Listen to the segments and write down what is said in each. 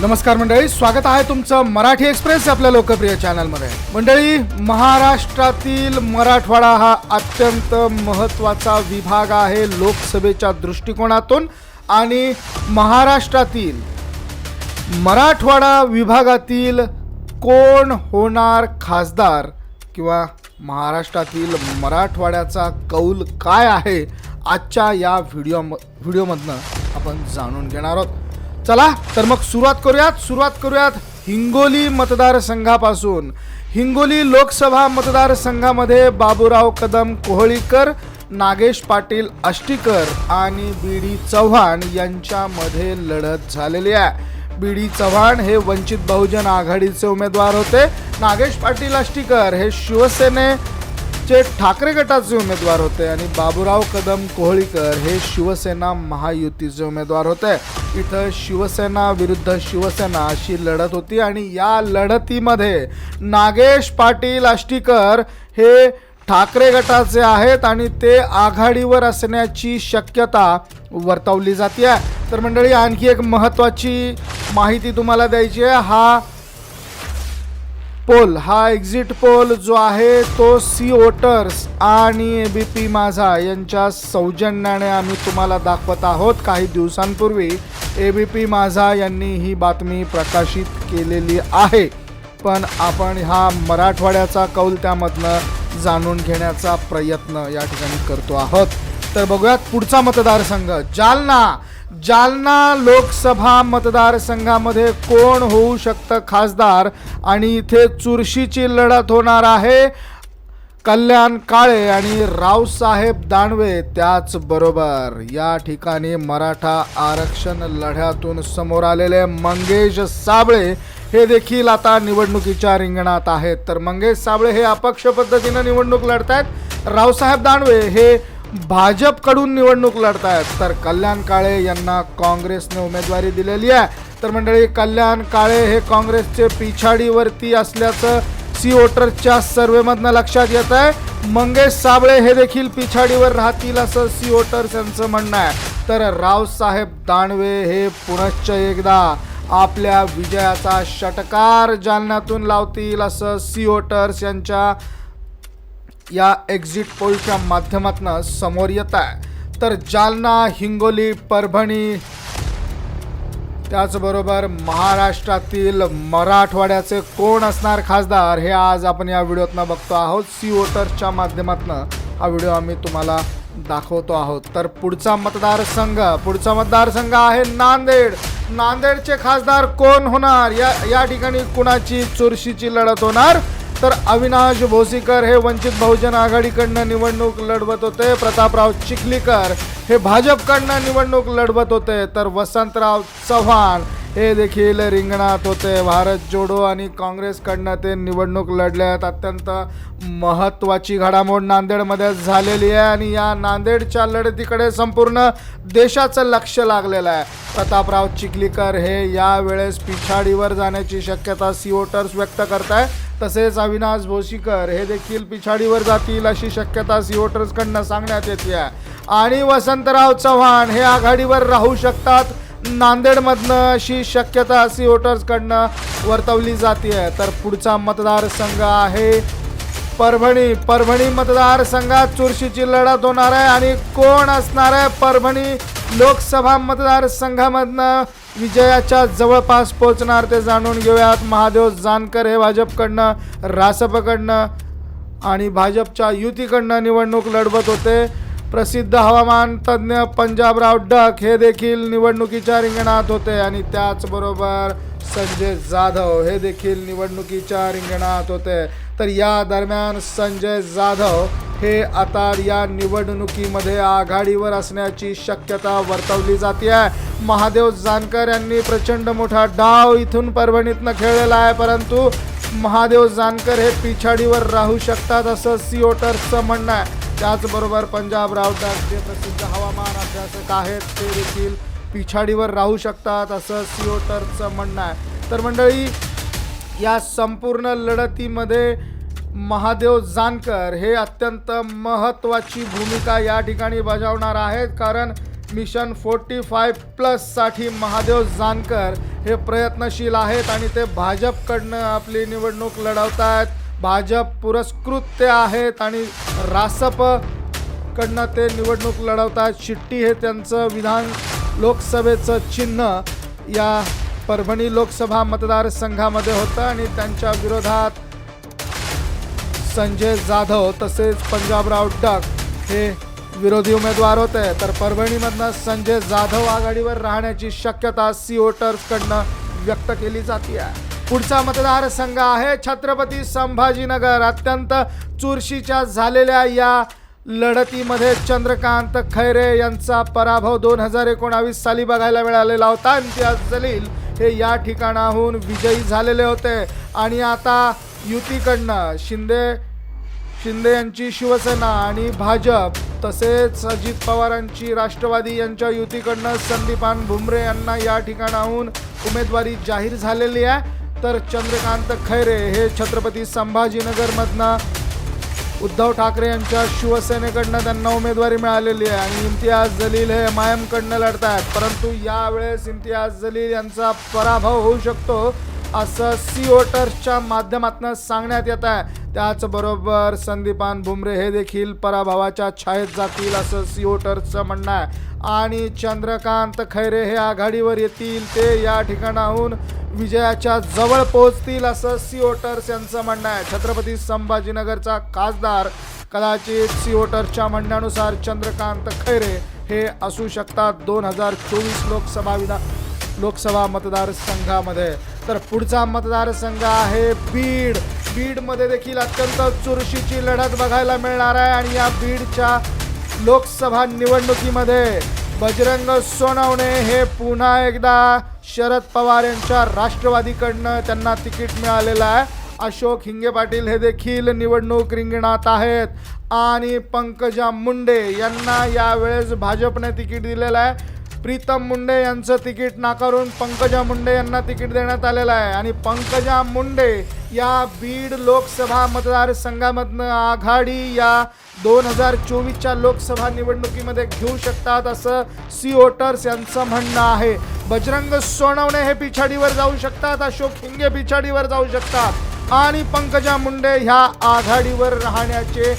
नमस्कार मंडळी स्वागत आहे तुमचं मराठी एक्सप्रेस आपल्या लोकप्रिय चॅनलमध्ये. मंडळी महाराष्ट्रातील मराठवाडा हा अत्यंत महत्त्वाचा विभाग आहे लोकसभेच्या दृष्टिकोनातून आणि महाराष्ट्रातील मराठवाडा विभागातील कोण होणार खासदार किंवा महाराष्ट्रातील मराठवाड्याचा कौल काय आहे आजच्या या व्हिडिओ व्हिडिओमधनं आपण जाणून घेणार आहोत. चला तर मग सुरुवात करूयात सुरुवात करूयात हिंगोली मतदारसंघापासून. हिंगोली लोकसभा मतदारसंघामध्ये बाबूराव कदम कोहळीकर नागेश पाटील आष्टीकर आणि बी डी चव्हाण यांच्यामध्ये लढत झालेली आहे. बी डी चव्हाण हे वंचित बहुजन आघाडीचे उमेदवार होते. नागेश पाटील आष्टीकर हे शिवसेने जे ठाकरे गटाचे उमेदवार होते आणि बाबूराव कदम कोहळीकर हे शिवसेना महायुतीचे उमेदवार होते. इथं शिवसेना विरुद्ध शिवसेना अशी लढत होती आणि या लढतीमध्ये नागेश पाटील आष्टीकर हे ठाकरे गटाचे आहेत आणि ते आघाडीवर असण्याची शक्यता वर्तवली जाते तर मंडळी आणखी एक महत्त्वाची माहिती तुम्हाला द्यायची आहे. हा पोल हा एक्झिट पोल जो आहे तो सी वोटर्स आणि ए बी पी माझा यांच्या सौजन्याने आम्ही तुम्हाला दाखवत आहोत. काही दिवसांपूर्वी ए बी पी माझा यांनी ही बातमी प्रकाशित केलेली आहे. पण आपण हा मराठवाड्याचा कौल त्यामधनं जाणून घेण्याचा प्रयत्न या ठिकाणी करतो आहोत. तर बघूयात पुढचा मतदारसंघ. जालना जालना लोकसभा मतदारसंघामध्ये कोण होऊ शकतं खासदार? आणि इथे चुरशीची लढत होणार आहे. कल्याण काळे आणि रावसाहेब दानवे त्याचबरोबर या ठिकाणी मराठा आरक्षण लढ्यातून समोर आलेले मंगेश साबळे हे देखील आता निवडणुकीच्या रिंगणात आहेत. तर मंगेश साबळे हे अपक्ष पद्धतीनं निवडणूक लढत आहेत रावसाहेब दानवे हे भाजपकडून निवडणूक लढतायत. तर कल्याण काळे यांना काँग्रेसने उमेदवारी दिलेली आहे. तर मंडळी कल्याण काळे हे काँग्रेसचे पिछाडीवरती असल्याचं सी वोटरच्या सर्वेमधनं लक्षात येत आहे. मंगेश साबळे हे देखील पिछाडीवर राहतील असं सी वोटर्स यांचं म्हणणं आहे. तर रावसाहेब दानवे हे पुनश्च एकदा आपल्या विजयाचा षटकार जालन्यातून लावतील असं सी वोटर्स यांच्या या एक्झिट पोलच्या माध्यमातून समोर येत आहे. तर जालना हिंगोली परभणी त्याचबरोबर महाराष्ट्रातील मराठवाड्याचे कोण असणार खासदार हे आज आपण या व्हिडिओतनं बघतो आहोत. सी वोटर्सच्या माध्यमातून हा व्हिडिओ आम्ही तुम्हाला दाखवतो आहोत. तर पुढचा मतदारसंघ पुढचा मतदारसंघ आहे नांदेड. नांदेडचे खासदार कोण होणार? या या ठिकाणी कुणाची चुरशीची लढत होणार? तर अविनाश भोसीकर हे वंचित बहुजन आघाडीकडनं निवडणूक लढवत होते. प्रतापराव चिखलीकर हे भाजपकडनं निवडणूक लढवत होते. तर वसंतराव चव्हाण हे देखील रिंगणात होते. भारत जोडो आणि काँग्रेसकडनं ते निवडणूक लढले आहेत अत्यंत महत्त्वाची घडामोड नांदेडमध्ये झालेली आहे आणि या नांदेडच्या लढतीकडे संपूर्ण देशाचं लक्ष लागलेलं आहे. प्रतापराव चिखलीकर हे यावेळेस पिछाडीवर जाण्याची शक्यता सी व्यक्त करत आहे तसेच अविनाश भोशीकर हे देखील पिछाडीवर जातील अशी शक्यता सिओटर्सकडनं सांगण्यात येते आहे. आणि वसंतराव चव्हाण हे आघाडीवर राहू शकतात. नांदेडमधनं अशी शक्यता सिओटर्सकडनं वर्तवली जाते तर पुढचा मतदारसंघ आहे परभणी. परभणी मतदारसंघात चुरशीची लढत होणार आहे आणि कोण असणार आहे? परभणी लोकसभा मतदारसंघामधनं विजयाच्या जवळपास पोहोचणार ते जाणून घेऊयात. महादेव जानकर हे भाजपकडनं रासपकडनं आणि भाजपच्या युतीकडनं निवडणूक लढवत होते. प्रसिद्ध हवामान तज्ज्ञ पंजाबराव डक हे देखील निवडणुकीच्या रिंगणात होते आणि त्याचबरोबर संजय जाधव हे देखील निवडणुकीच्या रिंगणात होते. तर या दरम्यान संजय जाधव हे आता या निवडणुकीमध्ये आघाडीवर असण्याची शक्यता वर्तवली जाते आहे महादेव जानकर यांनी प्रचंड मोठा डाव इथून परभणीतनं खेळलेला आहे परंतु महादेव जानकर हे पिछाडीवर राहू शकतात असं सी म्हणणं आहे. त्याचबरोबर पंजाब राऊटर्स जे प्रसिद्ध हवामान अभ्यासक आहेत ते देखील पिछाडीवर राहू शकतात असं सी म्हणणं आहे. तर मंडळी या संपूर्ण लढतीमध्ये महादेव जानकर हे अत्यंत महत्त्वाची भूमिका या ठिकाणी बजावणार आहेत. कारण मिशन फोर्टी फाय प्लससाठी महादेव जानकर हे प्रयत्नशील आहेत आणि ते भाजपकडनं आपली निवडणूक लढवत आहेत भाजप पुरस्कृत ते आहेत आणि रासपकडनं ते निवडणूक लढवत आहेत शिट्टी हे त्यांचं विधान लोकसभेचं चिन्ह या परभणी लोकसभा मतदारसंघामध्ये होतं आणि त्यांच्या विरोधात संजय जाधव तसेच पंजाबराव डक हे विरोधी उमेदवार होते. तर परभणीमधनं संजय जाधव आघाडीवर राहण्याची शक्यता सी वोटर्सकडनं व्यक्त केली जाते पुढचा मतदारसंघ आहे छत्रपती संभाजीनगर. अत्यंत चुरशीच्या झालेल्या या लढतीमध्ये चंद्रकांत खैरे यांचा पराभव दोन हजार एकोणावीस साली बघायला मिळालेला होता. इम्तियाज जलील हे या ठिकाणाहून विजयी झालेले होते. आणि आता युतीकडनं शिंदे शिंदे यांची शिवसेना आणि भाजप तसेच अजित पवारांची राष्ट्रवादी यांच्या युतीकडनं संदीपान भुमरे यांना या ठिकाणाहून उमेदवारी जाहीर झालेली आहे. तर चंद्रकांत खैरे हे छत्रपती संभाजीनगरमधनं उद्धव ठाकरे यांच्या शिवसेनेकडनं त्यांना उमेदवारी मिळालेली आहे आणि इम्तियाज जलील हे एम आय एमकडनं लढत आहेत परंतु यावेळेस इम्तियाज जलील यांचा पराभव होऊ शकतो. असं सी वोटर्सच्या माध्यमातून सांगण्यात येत आहे. त्याचबरोबर संदीपान भुमरे हे देखील पराभवाच्या छायेत जातील असं सी वोटर्सचं म्हणणं आहे. आणि चंद्रकांत खैरे हे आघाडीवर येतील ते या ठिकाणाहून विजयाच्या जवळ पोहोचतील असं सी वोटर्स यांचं म्हणणं आहे. छत्रपती संभाजीनगरचा खासदार कदाचित सी वोटर्सच्या म्हणण्यानुसार चंद्रकांत खैरे हे असू शकतात. दोन हजार चोवीस लोकसभा विधान लोकसभा मतदारसंघामध्ये. तर पुढचा मतदारसंघ आहे बीड. बीडमध्ये देखील अत्यंत चुरशीची लढत बघायला मिळणार आहे आणि या बीडच्या लोकसभा निवडणुकीमध्ये बजरंग सोनवणे हे पुन्हा एकदा शरद पवार यांच्या राष्ट्रवादीकडनं त्यांना तिकीट मिळालेलं आहे. अशोक हिंगे पाटील हे देखील निवडणूक रिंगणात आहेत. आणि पंकजा मुंडे यांना यावेळेस भाजपने तिकीट दिलेलं आहे. प्रीतम मुंडे यांचं तिकीट नाकारून पंकजा मुंडे यांना तिकीट देण्यात आलेलं आहे. आणि पंकजा मुंडे या बीड लोकसभा मतदारसंघामधनं आघाडी या दोन हजार चोवीसच्या लोकसभा निवडणुकीमध्ये घेऊ शकतात असं सी वोटर्स यांचं म्हणणं आहे. बजरंग सोनवणे हे पिछाडीवर जाऊ शकतात अशोक हिंगे पिछाडीवर जाऊ शकतात. आणि पंकजा मुंडे ह्या आघाडीवर राहण्याचे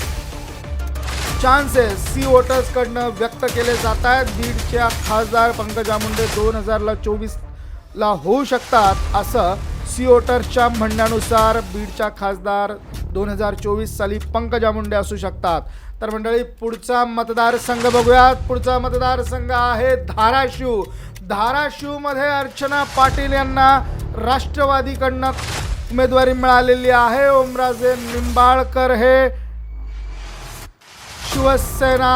चान्सेस सी वोटर्सकडनं व्यक्त केले जात आहेत. बीडच्या खासदार पंकजा मुंडे दोन हजारला चोवीसला होऊ शकतात असं सी वोटर्सच्या म्हणण्यानुसार बीडच्या खासदार दोन हजार चोवीस साली पंकजा मुंडे असू शकतात. तर मंडळी पुढचा मतदारसंघ बघूयात. पुढचा मतदारसंघ आहे धाराशिव. धाराशिवमध्ये अर्चना पाटील यांना राष्ट्रवादीकडनं उमेदवारी मिळालेली आहे. ओमराजे निंबाळकर हे शिवसेना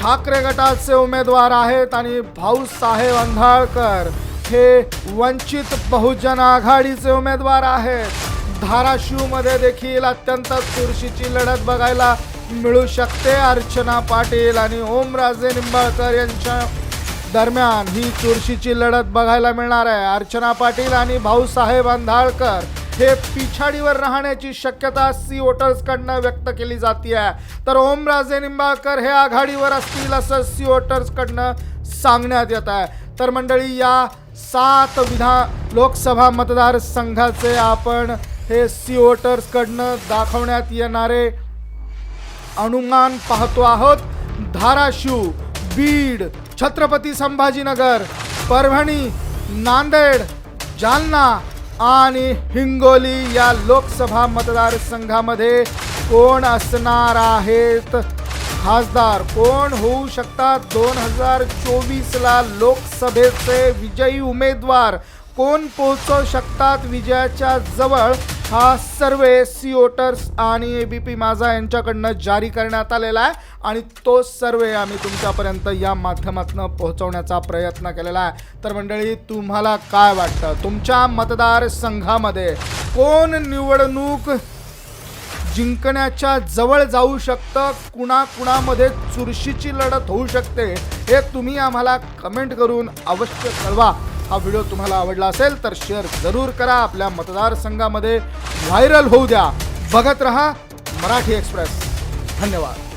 ठाकरे गटाचे उमेदवार आहेत आणि भाऊसाहेब अंधाळकर हे वंचित बहुजन आघाडीचे उमेदवार आहेत. धाराशिवमध्ये देखील अत्यंत चुरशीची लढत बघायला मिळू शकते. अर्चना पाटील आणि ओमराजे निंबाळकर यांच्या दरम्यान ही चुरशीची लढत बघायला मिळणार आहे. अर्चना पाटील आणि भाऊसाहेब अंधाळकर हे पिछाडीवर राहण्याची शक्यता सी वोटर्सकडनं व्यक्त केली जाते आहे तर ओमराजे निंबाळकर हे आघाडीवर असतील असं सी वोटर्सकडनं सांगण्यात येत आहे. तर मंडळी या सात विधा लोकसभा मतदारसंघाचे आपण हे सी वोटर्सकडनं दाखवण्यात येणारे अनुमान पाहतो आहोत. धाराशिव बीड छत्रपती संभाजीनगर परभणी नांदेड जालना आणि हिंगोली या लोकसभा मतदारसंघामध्ये कोण असणार आहेत? खासदार कोण होऊ शकतात? दोन हजार चोवीसला लोकसभेचे विजयी उमेदवार कोण पोहोचू शकतात? विजयाच्या जवळ हा सर्वे सी ओटर्स आणि ए बी पी माझा यांच्याकडनं जारी करण्यात आलेला आहे आणि तो सर्वे आम्ही तुमच्यापर्यंत या माध्यमातून पोहोचवण्याचा प्रयत्न केलेला आहे. तर मंडळी तुम्हाला काय वाटतं? तुमच्या मतदारसंघामध्ये कोण निवडणूक जिंकण्याच्या जवळ जाऊ शकतं? कुणाकुणामध्ये चुरशीची लढत होऊ शकते? हे तुम्ही आम्हाला कमेंट करून अवश्य कळवा. हा व्हिडिओ तुम्हाला आवडला असेल तर शेअर जरूर करा. आपल्या मतदारसंघामध्ये व्हायरल होऊ द्या. बघत रहा मराठी एक्सप्रेस. धन्यवाद.